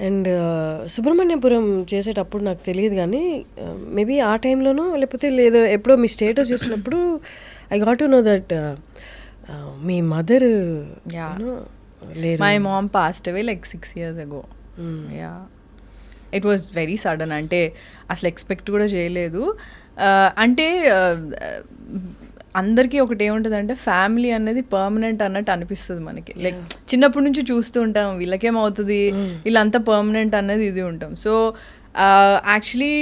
And Subrahmanyapuram చేసేటప్పుడు నాకు తెలియదు కానీ మేబీ ఆ టైంలోనో లేకపోతే లేదో ఎప్పుడో మీ స్టేటస్ చూసినప్పుడు I got to know that me mother. లేరు. My mom passed away like six years ago yeah it was very sudden అంటే అసలు ఎక్స్పెక్ట్ కూడా చేయలేదు. అంటే అందరికీ ఒకటి ఏముంటుంది ఫ్యామిలీ అనేది పర్మనెంట్ అన్నట్టు అనిపిస్తుంది మనకి. లైక్ చిన్నప్పటి నుంచి చూస్తూ ఉంటాం వీళ్ళకేమవుతుంది వీళ్ళంతా పర్మనెంట్ అనేది ఇది ఉంటాం. సో యాక్చువల్లీ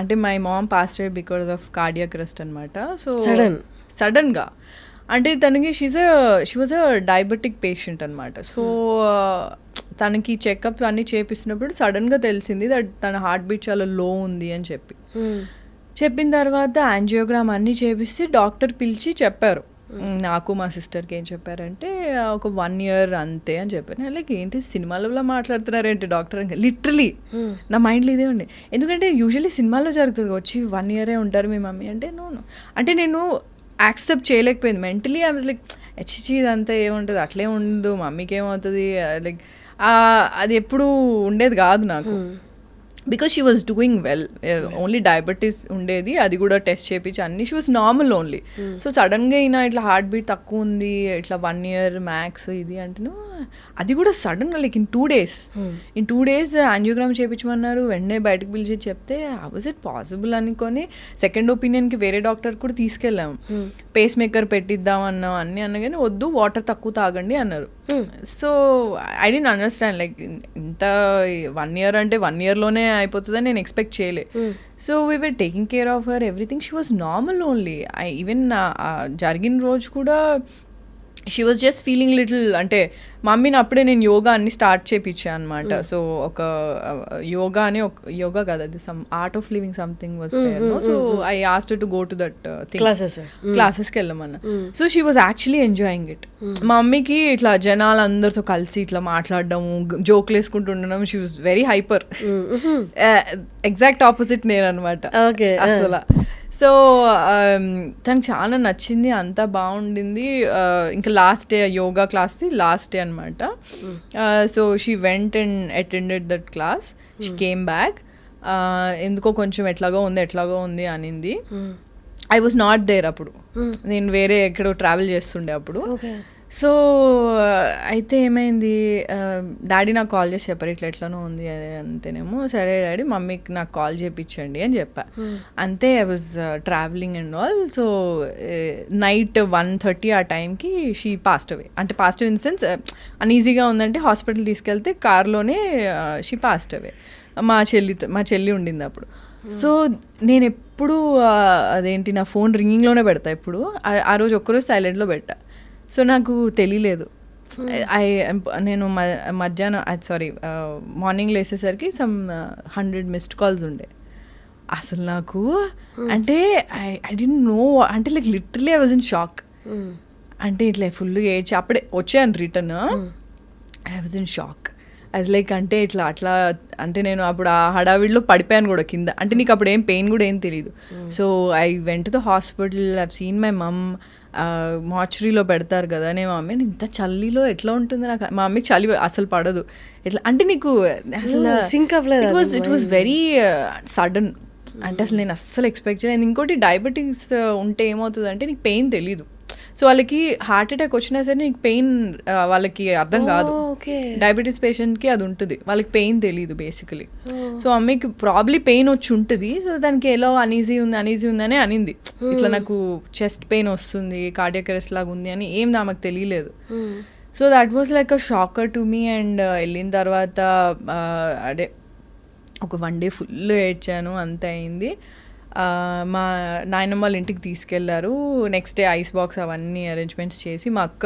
అంటే my mom passed away because of cardiac arrest అనమాట సో Sudden. సడన్గా అంటే తనకి she's she was a diabetic patient అనమాట సో తనకి చెకప్ అన్నీ చేపిస్తున్నప్పుడు సడన్గా తెలిసింది దట్ తన హార్ట్ బీట్ చాలా లో ఉంది అని చెప్పి. చెప్పిన తర్వాత యాంజియోగ్రామ్ అన్నీ చేపిస్తే డాక్టర్ పిలిచి చెప్పారు. "మ్, నాకు మా సిస్టర్కి ఏం చెప్పారంటే ఒక వన్ ఇయర్ అంతే అని చెప్పారు. లైక్ ఏంటి సినిమాలలో మాట్లాడుతున్నారేంటి డాక్టర్? లిటరలీ నా మైండ్లో ఇదే ఉండే. ఎందుకంటే యూజువల్లీ సినిమాల్లో జరుగుతుంది వచ్చి వన్ ఇయరే ఉంటారు మీ మమ్మీ అంటే నో నో. అంటే నేను యాక్సెప్ట్ చేయలేకపోయింది. మెంటలీ ఐ వాజ్ లైక్ హెచ్చి ఇదంతా ఏముంటుంది? అట్లే ఉండదు. మమ్మీకి ఏమవుతుంది లైక్ అది ఎప్పుడు ఉండేది కాదు నాకు. Because she was doing well only diabetes ఉండేది అది కూడా టెస్ట్ చేయించి అన్ని. She was normal only so సడన్గా అయినా ఇట్లా హార్ట్ బీట్ తక్కువ ఉంది ఇట్లా వన్ ఇయర్ మ్యాక్స్ ఇది అంటేను అది కూడా సడన్గా like in two days in two days angiogram చేయించమన్నారు వెంటనే బయటకు పిలిచి చెప్తే వాజ్ ఇట్ పాసిబుల్ అనుకొని సెకండ్ ఒపీనియన్కి వేరే డాక్టర్ కూడా తీసుకెళ్ళాము పేస్ మేకర్ పెట్టిద్దాం అన్నాం అన్ని అన్నా కానీ వద్దు వాటర్ తక్కువ తాగండి అన్నారు. So I didn't understand like ఇంత వన్ ఇయర్ అంటే వన్ ఇయర్లోనే అయిపోతుందని నేను ఎక్స్పెక్ట్ చేయలే. So we were taking care of her everything she was normal only I even జరిగిన రోజు కూడా she was just feeling little అంటే మమ్మీని అప్పుడే నేను యోగా అన్ని స్టార్ట్ చేయించాను అనమాట సో ఒక యోగా అని ఒక యోగా కదా అది some art of living something was so I asked to go to that Classes. క్లాసెస్కి వెళ్ళమన్నా. So she was actually enjoying it మా మమ్మీకి ఇట్లా జనాలు అందరితో కలిసి ఇట్లా మాట్లాడడము జోక్లు వేసుకుంటూ ఉండడం she was very hyper exact opposite నేను అనమాట Okay, ah. అసలు. సో తనకు చాలా నచ్చింది అంతా బాగుండింది. Uh, ఇంకా లాస్ట్ డే యోగా క్లాస్ది లాస్ట్ డే అనమాట so she went and attended that class she came back ఎందుకో కొంచెం ఎట్లాగో ఉంది ఎట్లాగో ఉంది అనింది. ఐ వాజ్ నాట్ దేర్ అప్పుడు. నేను వేరే ఎక్కడో ట్రావెల్ చేస్తుండే అప్పుడు. సో అయితే ఏమైంది? డాడీ నాకు కాల్ చేసి చెప్పారు ఇట్లా ఎట్లనో ఉంది అది అంటేనేమో సరే డాడీ మమ్మీకి నాకు కాల్ చేయించండి అని చెప్పా. అంతే I was travelling and all so night one thirty ఆ టైంకి షీ పాస్ట్ అవే అంటే పాస్ట్ ఇన్ సెన్స్ అన్ఈజీగా ఉందంటే హాస్పిటల్ తీసుకెళ్తే కార్లోనే షీ పాస్ట్ అవే మా చెల్లి మా చెల్లి ఉండింది అప్పుడు. సో నేను ఎప్పుడు అదేంటి నా ఫోన్ రింగింగ్లోనే పెడతా ఇప్పుడు ఆ- ఆ రోజు ఒక్కరోజు సైలెంట్లో పెట్టా. సో నాకు తెలియలేదు ఐ నేను మధ్యాహ్నం సారీ మార్నింగ్ లేసేసరికి సమ్ హండ్రెడ్ మిస్డ్ కాల్స్ ఉండే. అసలు నాకు అంటే ఐ ఐ డి నో అంటే like literally I was in shock అంటే ఇట్లా ఫుల్ ఏడ్చి అప్పుడే వచ్చాను return I was in shock as like అంటే ఇట్లా అట్లా అంటే నేను అప్పుడు ఆ హడావిడిలో పడిపోయాను కూడా కింద. అంటే నీకు అప్పుడు ఏం పెయిన్ కూడా ఏం తెలియదు so I went the hospital I seen my mom మార్చురీలో పెడతారు కదా నేను మా మమ్మీ ఇంత చలిలో ఎట్లా ఉంటుంది నాకు? మా మమ్మీకి చలి అసలు పడదు. ఎట్లా అంటే నీకు అసలు Oh, sync అవ్వలేదు it was it was very sudden అంటే అసలు నేను అస్సలు ఎక్స్పెక్ట్ చేయలేదు. ఇంకోటి డయాబెటీస్ ఉంటే ఏమవుతుంది అంటే నీకు పెయిన్ తెలీదు. సో వాళ్ళకి హార్ట్ అటాక్ వచ్చినా సరే నీకు పెయిన్ వాళ్ళకి అర్థం కాదు. డయాబెటీస్ పేషెంట్కి అది ఉంటుంది. వాళ్ళకి పెయిన్ తెలియదు బేసికలీ సో అమ్మకి ప్రాబ్లీ పెయిన్ వచ్చి ఉంటుంది. సో దానికి ఎలా అనీజీ ఉంది అనీజీ ఉందని అనింది. ఇట్లా నాకు చెస్ట్ పెయిన్ వస్తుంది కార్డియక్ అరెస్ట్ లాగా ఉంది అని ఏం ఆమెకు తెలియలేదు. So that was like a shocker to me and వెళ్ళిన తర్వాత ఆ, అదే ఒక వన్ డే ఫుల్ ఏడ్చాను అంత అయింది. మా నాయనమ్మ వాళ్ళ ఇంటికి తీసుకెళ్ళారు. నెక్స్ట్ డే ఐస్ బాక్స్ అవన్నీ అరేంజ్మెంట్స్ చేసి మా అక్క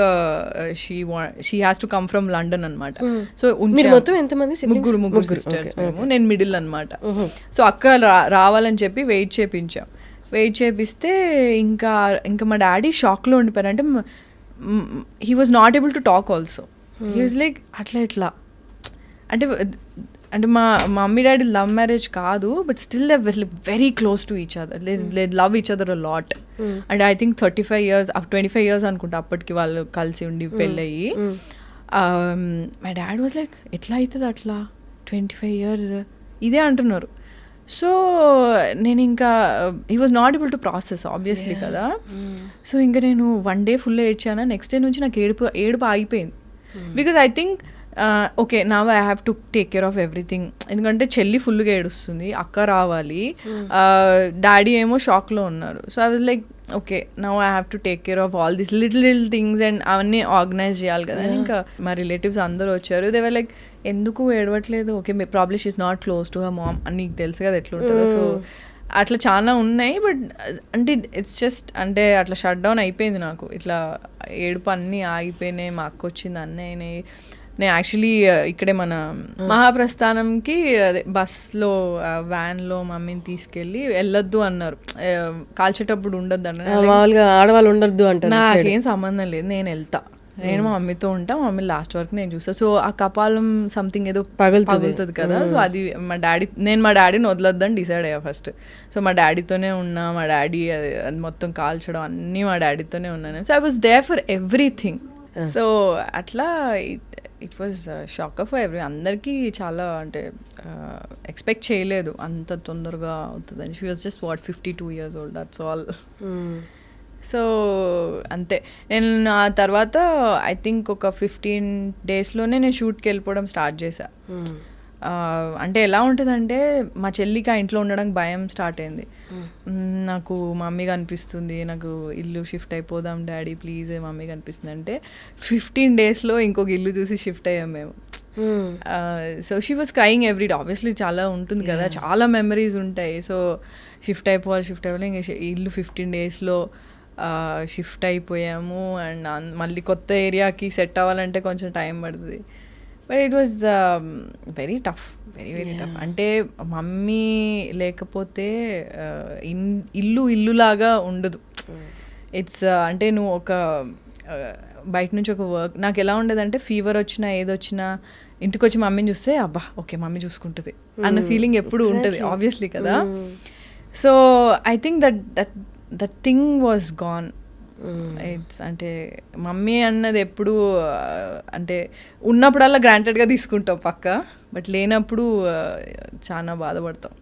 she she has to come from London అనమాట సో మొత్తం ఎంతమంది? ముగ్గురు ముగ్గురు సిస్టర్స్ మేము. నేను మిడిల్ అనమాట సో అక్క రావాలని చెప్పి వెయిట్ చేపించాం. వెయిట్ చేపిస్తే ఇంకా ఇంకా మా డాడీ షాక్లో ఉండిపోయారు అంటే he was not able to talk also he was like అట్లా ఇట్లా. అంటే అంటే మా మమ్మీ డాడీ లవ్ మ్యారేజ్ కాదు but still they very close to each other. Love each other a lot. And I think thirty five years twenty five years అనుకుంటా అప్పటికి వాళ్ళు కలిసి ఉండి పెళ్ళయి. మై డాడ్ వాజ్ లైక్ ఎట్లా అవుతుంది అట్లా? ట్వంటీ ఫైవ్ ఇయర్స్ ఇదే అంటున్నారు. సో నేను ఇంకా ఈ was not able to process obviously కదా. సో ఇంకా నేను వన్ డే ఫుల్ ఏడ్చాను నెక్స్ట్ డే నుంచి నాకు ఏడుపు ఏడుపు ఆగిపోయింది. బికాజ్ ఐ థింక్ ఓకే నా I have to take care of everything ఎందుకంటే చెల్లి ఫుల్గా ఏడుస్తుంది అక్క రావాలి. డాడీ ఏమో షాక్లో ఉన్నారు. So I was like okay now I have to take care of all this little little things and అవన్నీ ఆర్గనైజ్ చేయాలి కదా. ఇంకా మా రిలేటివ్స్ అందరూ వచ్చారు. దేవర్ లైక్ ఎందుకు ఏడవట్లేదు? Okay me problem is not close to her mom అని నీకు తెలుసు కదా ఎట్లుంటుందో. సో అట్లా చాలా ఉన్నాయి బట్ అంటే ఇట్స్ జస్ట్ అంటే అట్లా షట్ డౌన్ అయిపోయింది నాకు. ఇట్లా ఏడుపు అన్నీ ఆగిపోయినాయి మా అక్క వచ్చింది అన్నీ అయినాయి. నేను యాక్చువల్లీ ఇక్కడే మన మహాప్రస్థానంకి అదే బస్లో వ్యాన్లో మమ్మీని తీసుకెళ్ళి వెళ్ళొద్దు అన్నారు. కాల్చేటప్పుడు ఉండొద్దు అన్నారు. మామూలుగా ఆడవాళ్ళు ఉండద్దు అంటారు నాకేం సంబంధం లేదు నేను వెళ్తా. నేను మా మమ్మీతో ఉంటా మా మమ్మీ లాస్ట్ వరకు నేను చూస్తా. సో ఆ కపాలం సంథింగ్ ఏదో పగులుతుంది. కదా సో అది మా డాడీ నేను మా డాడీని వదలొద్దని డిసైడ్ అయ్యా ఫస్ట్ సో మా డాడీతోనే ఉన్నా మా డాడీ అది అది మొత్తం కాల్చడం అన్నీ మా డాడీతోనే ఉన్నాను. So I was there for everything so అట్లా it was shock for every అందరికీ చాలా అంటే ఎక్స్పెక్ట్ చేయలేదు అంత తొందరగా అవుతుందని. She was just what fifty two years old that's all so అంతే. నేను ఆ తర్వాత ఐ థింక్ ఒక ఫిఫ్టీన్ డేస్లోనే నేను షూట్కి వెళ్ళిపోవడం స్టార్ట్ చేశా. ఆ, అంటే ఎలా ఉంటుందంటే మా చెల్లికి ఆ ఇంట్లో ఉండడానికి భయం స్టార్ట్ అయింది. మ్, నాకు మమ్మీ కనిపిస్తుంది నాకు ఇల్లు షిఫ్ట్ అయిపోదాం డాడీ ప్లీజ్ మమ్మీ కనిపిస్తుంది. అంటే ఫిఫ్టీన్ డేస్లో ఇంకొక ఇల్లు చూసి షిఫ్ట్ అయ్యాం మేము. So she was crying every day obviously చాలా ఉంటుంది కదా చాలా మెమరీస్ ఉంటాయి. సో షిఫ్ట్ అయిపోవాలి షిఫ్ట్ అయిపోవాలి. ఇంకా ఇల్లు ఫిఫ్టీన్ డేస్లో షిఫ్ట్ అయిపోయాము. అండ్ మళ్ళీ కొత్త ఏరియాకి సెట్ అవ్వాలంటే కొంచెం టైం పడుతుంది. But it was very tough very very tough అంటే మమ్మీ లేకపోతే uh, ఇన్ ఇల్లు ఇల్లులాగా ఉండదు. ఇట్స్ అంటే నువ్వు ఒక uh, బయట నుంచి ఒక వర్క్ నాకు ఎలా ఉండేదంటే ఫీవర్ వచ్చినా ఏదొచ్చినా ఇంటికి వచ్చి మమ్మీని చూస్తే అబ్బా ఓకే మమ్మీ చూసుకుంటుంది. అన్న ఫీలింగ్ ఎప్పుడు ఉంటుంది ఆబ్వియస్లీ కదా. So I think that that that thing was gone it's అంటే మమ్మీ అన్నది ఎప్పుడు uh, అంటే ఉన్నప్పుడల్లా గ్రాంటెడ్గా తీసుకుంటాం పక్క బట్ లేనప్పుడు uh, చాలా బాధపడతాం.